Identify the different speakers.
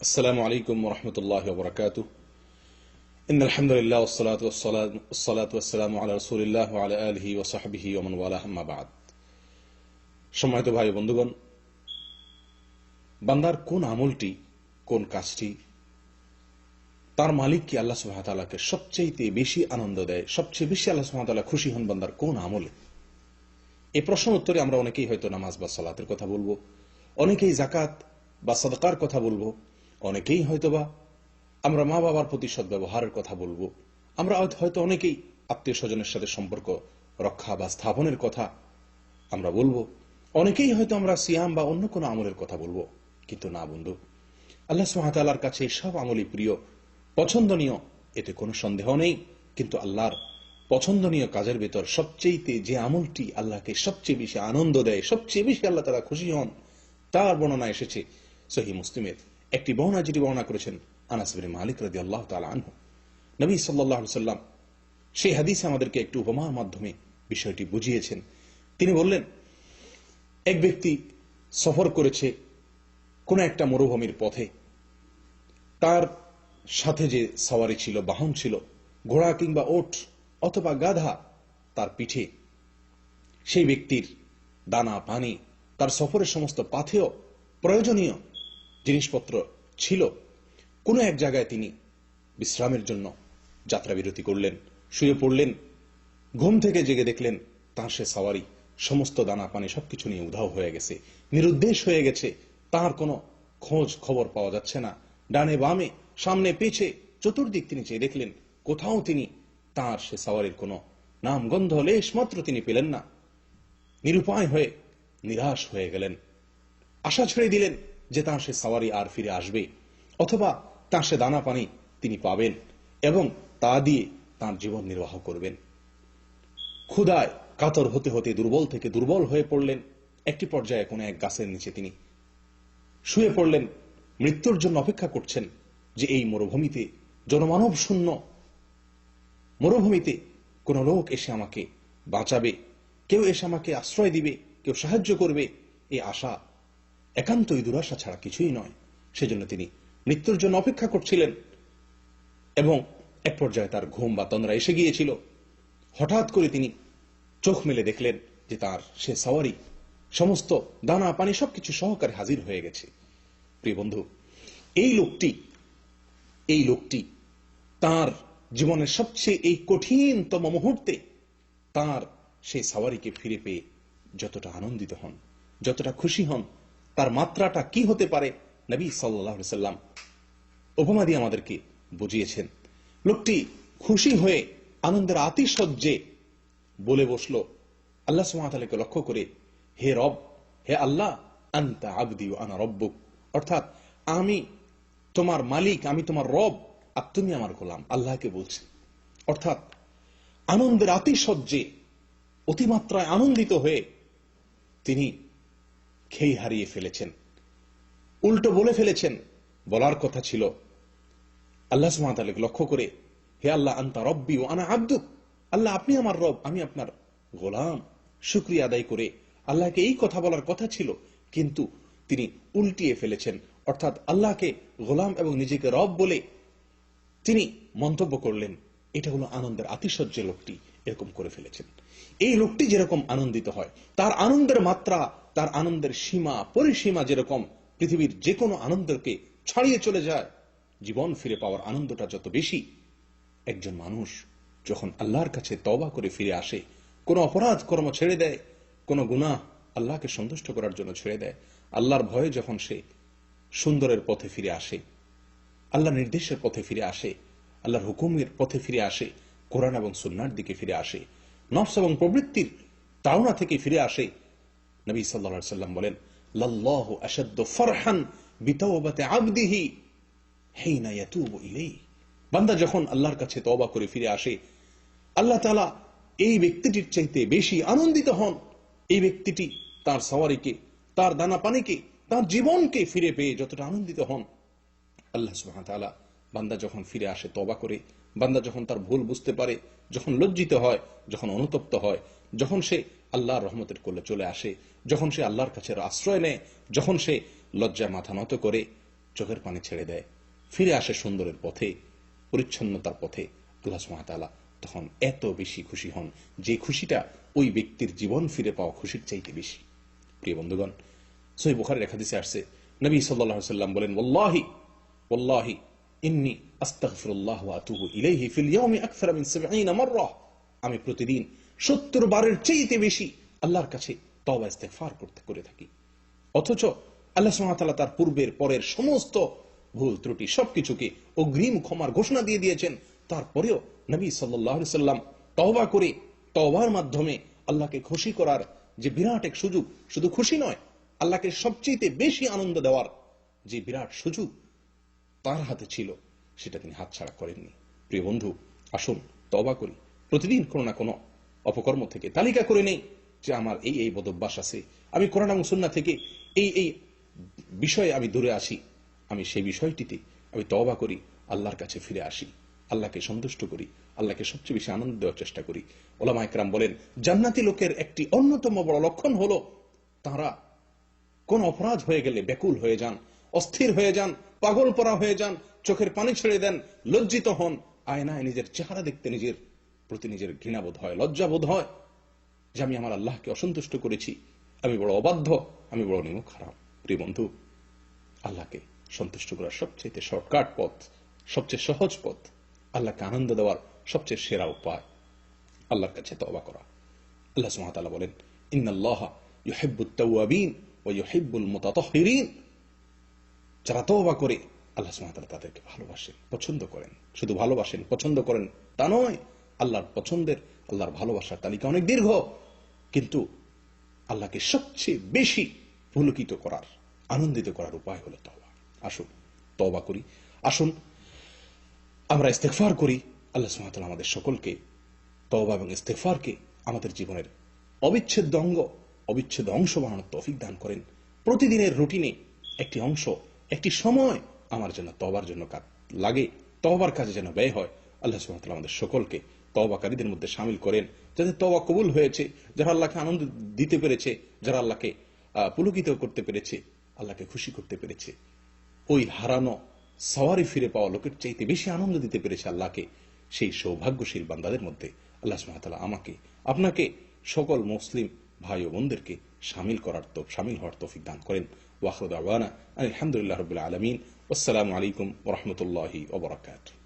Speaker 1: السلام عليكم ورحمة الله وبركاته إن الحمد لله والصلاة والسلام, والصلاة والسلام على رسول الله وعلى آله وصحبه ومن والاه أما بعد সম্মানিত ভাই ও বন্ধুগণ বান্দার কোন আমলটি কোন কাজটি তার মালিক কি আল্লাহ সুহাতালাকে সবচেয়ে বেশি আনন্দ দেয় সবচেয়ে বেশি আল্লাহ সুহাতালা খুশি হন বান্দার কোন আমলে এই প্রশ্ন উত্তরে আমরা অনেকেই হয়তো নামাজ বা সালাতের কথা বলবো অনেকেই জাকাত বা সদকার কথা বলবো অনেকেই হয়তোবা আমরা মা বাবার প্রতি সদ্ব্যবহারের কথা বলব। আমরা হয়তো অনেকেই আত্মীয় স্বজনের সাথে সম্পর্ক রক্ষা বা স্থাপনের কথা আমরা বলব। অনেকেই হয়তো আমরা সিয়াম বা অন্য কোনো আমলের কথা বলব। কিন্তু না, বন্ধু। আল্লাহ সুহাতালার কাছে সব আমলই প্রিয়। পছন্দনীয়, এতে কোনো সন্দেহ নেই। কিন্তু আল্লাহর পছন্দনীয় কাজের ভেতর সবচেয়েতে যে আমলটি আল্লাহকে সবচেয়ে বেশি আনন্দ দেয়, সবচেয়ে বেশি আল্লাহ তারা খুশি হন, তার বর্ণনা এসেছে সহি মুসলিমের। একটি বর্ণনা যেটি বর্ণনা করেছেন আনাসবিন মালিক রদি আল্লাহ তালা আনহু। নবী সাল্লাহ সাল্লাম সেই হাদিসে আমাদেরকে একটি উপমার মাধ্যমে বিষয়টি বুঝিয়েছেন। তিনি বললেন, এক ব্যক্তি সফর করেছে কোন একটা মরুভূমির পথে। তার সাথে যে সাওয়ারি ছিল, বাহন ছিল, ঘোড়া কিংবা ওট অথবা গাধা, তার পিঠে। সেই ব্যক্তির দানা, পানি, তার সফরের সমস্ত পাথেয় প্রয়োজনীয় জিনিসপত্র ছিল, কোনো এক জায়গায় তিনি বিশ্রামের জন্য যাত্রা বিরতি করলেন, শুয়ে পড়লেন, ঘুম থেকে জেগে দেখলেন তাঁর সে সাওয়ারি, সমস্ত দানা পানি সবকিছু নিয়ে উধাও হয়ে গেছে, নিরুদ্দেশ হয়ে গেছে, তার কোনো খোঁজ খবর পাওয়া যাচ্ছে না, ডানে বামে, সামনে পেছে, চতুর্দিক তিনি চেয়ে দেখলেন, কোথাও তিনি তার সে সাওয়ারির কোনো নাম, গন্ধ, লেশ মাত্র তিনি পেলেন না। নিরুপায় হয়ে, নিরাশ হয়ে গেলেন। আশা ছেড়ে দিলেন যে তার সে সাওয়ারি আর ফিরে আসবে, অথবা তার সে দানা পানি তিনি পাবেন এবং তা দিয়ে তার জীবন নির্বাহ করবেন। ক্ষুদায় কাতর হতে হতে দুর্বল থেকে দুর্বল হয়ে পড়লেন। একটি পর্যায়ে কোনো এক গাছের নিচে তিনি শুয়ে পড়লেন। মৃত্যুর জন্য অপেক্ষা করছেন যে এই মরুভূমিতে, জনমানব শূন্য মরুভূমিতে কোন লোক এসে আমাকে বাঁচাবে, কেউ এসে আমাকে আশ্রয় দিবে, কেউ সাহায্য করবে এই আশা একান্তই দুরাশা ছাড়া কিছুই নয়। সেজন্য তিনি মৃত্যুর জন্য অপেক্ষা করছিলেন এবং এক পর্যায়ে তার ঘুম বা তন্দ্রা এসে গিয়েছিল। হঠাৎ করে তিনি চোখ মেলে দেখলেন যে তার সে সাওয়ারি, সমস্ত দানা, পানি সবকিছু সহকারে হাজির হয়ে গেছে। প্রিয় বন্ধু, এই লোকটি এই লোকটি তার জীবনের সবচেয়ে এই কঠিনতম মুহূর্তে তার সেই সাওয়ারিকে ফিরে পেয়ে যতটা আনন্দিত হন, যতটা খুশি হন তার মাত্রাটা কি হতে পারে? নবী সাল্লাম উপমা দিয়ে আমাদেরকে বুঝিয়েছেন। লোকটি খুশি হয়ে আনন্দের আতিশয্যে বলে বসল, আল্লাহ সুমাতালাকে লক্ষ্য করে, হে রব, হে আল্লাহ, আন্তা আবদি আনা রব্বুক। অর্থাৎ আমি তোমার মালিক, আমি তোমার রব, আর তুমি আমার গোলাম। আল্লাহকে বলছি। অর্থাৎ আনন্দের আতিশয্যে, অতিমাত্রায় আনন্দিত হয়ে তিনি খেই হারিয়ে ফেলেছেন? উল্টো বলে ফেলেছেন। বলার কথা ছিল, আল্লাহ সুমাতালিক লক্ষ্য করে, হে আল্লাহ, আন্তা রব্বি ও আনা আব্দুক আল্লাহ, আপনি আমার রব, আমি আপনার গোলাম। শুক্রিয়া আদায় করে আল্লাহকে এই কথা বলার কথা ছিল, কিন্তু তিনি উল্টিয়ে ফেলেছেন। অর্থাৎ আল্লাহকে গোলাম এবং নিজেকে রব বলে তিনি মন্তব্য করলেন। এটা হলো আনন্দের আতিশয্য লোকটি এরকম করে ফেলেছেন। এই লোকটি যেরকম আনন্দিত হয়, তার আনন্দের মাত্রা তার আনন্দের সীমা, পরিসীমা যেরকম, পৃথিবীর যে কোনো আনন্দকে ছাড়িয়ে চলে যায়, জীবন ফিরে পাওয়ার আনন্দটা যত বেশি, একজন মানুষ যখন আল্লাহর কাছে তবা করে ফিরে আসে, কোন অপরাধ কর্ম ছেড়ে দেয়, কোন গুনাহ আল্লাহকে সন্তুষ্ট করার জন্য ছেড়ে দেয়, আল্লাহর ভয়ে যখন সে সুন্দরের পথে ফিরে আসে আল্লাহ নির্দেশের পথে ফিরে আসে, আল্লাহর হুকুমের পথে ফিরে আসে, কোরআন এবং সুন্নার দিকে ফিরে আসে, নফস এবং প্রবৃত্তির তাড়না থেকে ফিরে আসে নবী সাল্লা সাল্লাম বলেন, লাল্লাহ ফরহান আবদিহি হেইনা ইয়াতুবু ইলেই বান্দা যখন আল্লাহর কাছে করে ফিরে আসে, আল্লাহ এই ব্যক্তিটির চাইতে বেশি আনন্দিত হন। এই ব্যক্তিটি তার সওয়ারিকে, তার দানা পানিকে, তার জীবনকে ফিরে পেয়ে যতটা আনন্দিত হন। আল্লাহ তাআলা বান্দা যখন ফিরে আসে তওবা করে, বান্দা যখন তার ভুল বুঝতে পারে, যখন লজ্জিত হয়, যখন অনুতপ্ত হয়, যখন সে আল্লাহর রহমতের কোলে চলে আসে। যখন সে আল্লাহর কাছে আশ্রয় নেয়, যখন সে লজ্জা মাথা নত করে, চোখের পানি ছেড়ে দেয়। ফিরে আসে সুন্দরের পথে, পরিচ্ছন্নতার পথে আল্লাহ সুমাতালা তখন এত বেশি খুশি হন যে খুশিটা ওই ব্যক্তির জীবন ফিরে পাওয়া খুশির চাইতে বেশি। প্রিয় বন্ধুগণ, সহি বুখারের একাদিসে আসছে, নবী সাল্লাম বলেন ওল্লাহি ওল্লাহি ইন্নি আস্তাগফিরুল্লাহ ওয়া আতুবু ইলাইহি ফিল ইয়াউমি আকসারা 70 মাররা। আমি প্রতিদিন 70 বারের চাইতে বেশি আল্লাহর কাছে তওবা ইস্তেগফার করতে করে থাকি। অথচ আল্লাহ ওয়া তার পূর্বের পরের সমস্ত ভুল ত্রুটি সবকিছুকে অগ্রিম ক্ষমার ঘোষণা দিয়ে দিয়েছেন। তারপরেও নবী সাল্লাম তওবা করে তওবার মাধ্যমে আল্লাহকে খুশি করার যে বিরাট এক সুযোগ, শুধু খুশি নয়, আল্লাহকে সবচেয়ে বেশি আনন্দ দেওয়ার যে বিরাট সুযোগ তার হাতে ছিল, সেটা তিনি হাতছাড়া করেননি। প্রিয় বন্ধু, আসুন তবা করি। প্রতিদিন কোনো না কোনো অপকর্ম থেকে। তালিকা করে নেই যে আমার এই এই বদভ্যাস আছে। আমি কোরআন এবং থেকে এই এই বিষয়ে আমি দূরে আসি আমি সেই বিষয়টিতে আমি তবা করি, আল্লাহর কাছে ফিরে আসি, আল্লাহকে সন্তুষ্ট করি, আল্লাহকে সবচেয়ে বেশি আনন্দ দেওয়ার চেষ্টা করি। ওলামা একরাম বলেন, জান্নাতি লোকের একটি অন্যতম বড় লক্ষণ হলো তারা কোন অপরাধ হয়ে গেলে ব্যাকুল হয়ে যান, অস্থির হয়ে যান পাগল পরা হয়ে যান, চোখের পানি ছেড়ে দেন, লজ্জিত হন, আয়নায় নিজের চেহারা দেখতে নিজের প্রতি নিজের ঘৃণাবোধ হয়, লজ্জাবোধ হয় যে আমি আমার আল্লাহকে অসন্তুষ্ট করেছি। আমি বড় অবাধ্য, আমি বড় নিমুখ খারাপ প্রিয় বন্ধু, আল্লাহকে সন্তুষ্ট করার সবচেয়ে শর্টকাট পথ, সবচেয়ে সহজ পথ, আল্লাহকে আনন্দ দেওয়ার সবচেয়ে সেরা উপায়, আল্লাহর কাছে তওবা করা। আল্লাহ তাআলা বলেন, ইন্নাল্লাহা ইউহিব্বুত তাওয়াবিন ওয়া ইউহিব্বুল মুতাতাহহিরিন। যারা তওবা করে, আল্লাহ তাআলা তাদেরকে ভালোবাসেন, পছন্দ করেন। শুধু ভালোবাসেন, পছন্দ করেন তা নয় আল্লাহর পছন্দের, আল্লাহর ভালোবাসার তালিকা অনেক দীর্ঘ, কিন্তু আল্লাহকে সবচেয়ে বেশি পুলকিত করার, আনন্দিত করার উপায় হলো তওবা। আসুন, তওবা করি। আসুন, আমরা ইস্তেগফার করি। আল্লাহ তাআলা আমাদের সকলকে তওবা এবং ইস্তেগফারকে আমাদের জীবনের অবিচ্ছেদ্য অঙ্গ, অবিচ্ছেদ্য অংশ বানানোর তৌফিক দান করেন। প্রতিদিনের রুটিনে একটি অংশ, একটি সময় আমার জন্য তওবার জন্য লাগে, তওবার কাজে যেন ব্যয় হয়। আল্লাহ তাআলা আমাদের সকলকে তওবাকারীদের মধ্যে শামিল করেন যাদের তওবা কবুল হয়েছে, যারা আল্লাহকে আনন্দ দিতে পেরেছে, যারা আল্লাহকে পুলকিত করতে পেরেছে, আল্লাহকে খুশি করতে পেরেছে। ওই হারানো সওয়ারি ফিরে পাওয়া লোকের চাইতে বেশি আনন্দ দিতে পেরেছে আল্লাহকে, সেই সৌভাগ্যশীল বান্দাদের মধ্যে আল্লাহ সুবহানাহু আমাকে, আপনাকে সকল মুসলিম ভাই ও বোনদেরকে সামিল করার তো সামিল হওয়ার তৌফিক দান করেন। ওয়াখরুদ আওয়ানা আলহামদুলিল্লাহ রবিল আলমিন। আসসালামু আলাইকুম ওরহমতুল্লাহি ওবরাকাতুহ